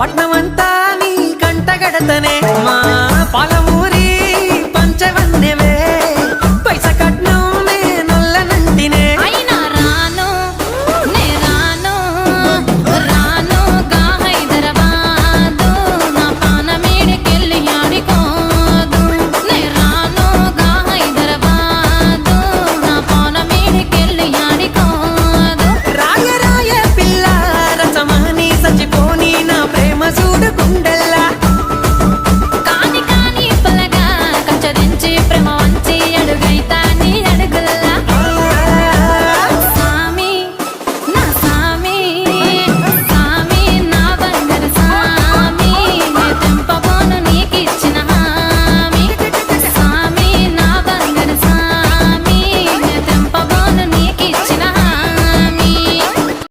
పట్నమంతా నీ కంటగడతనే మా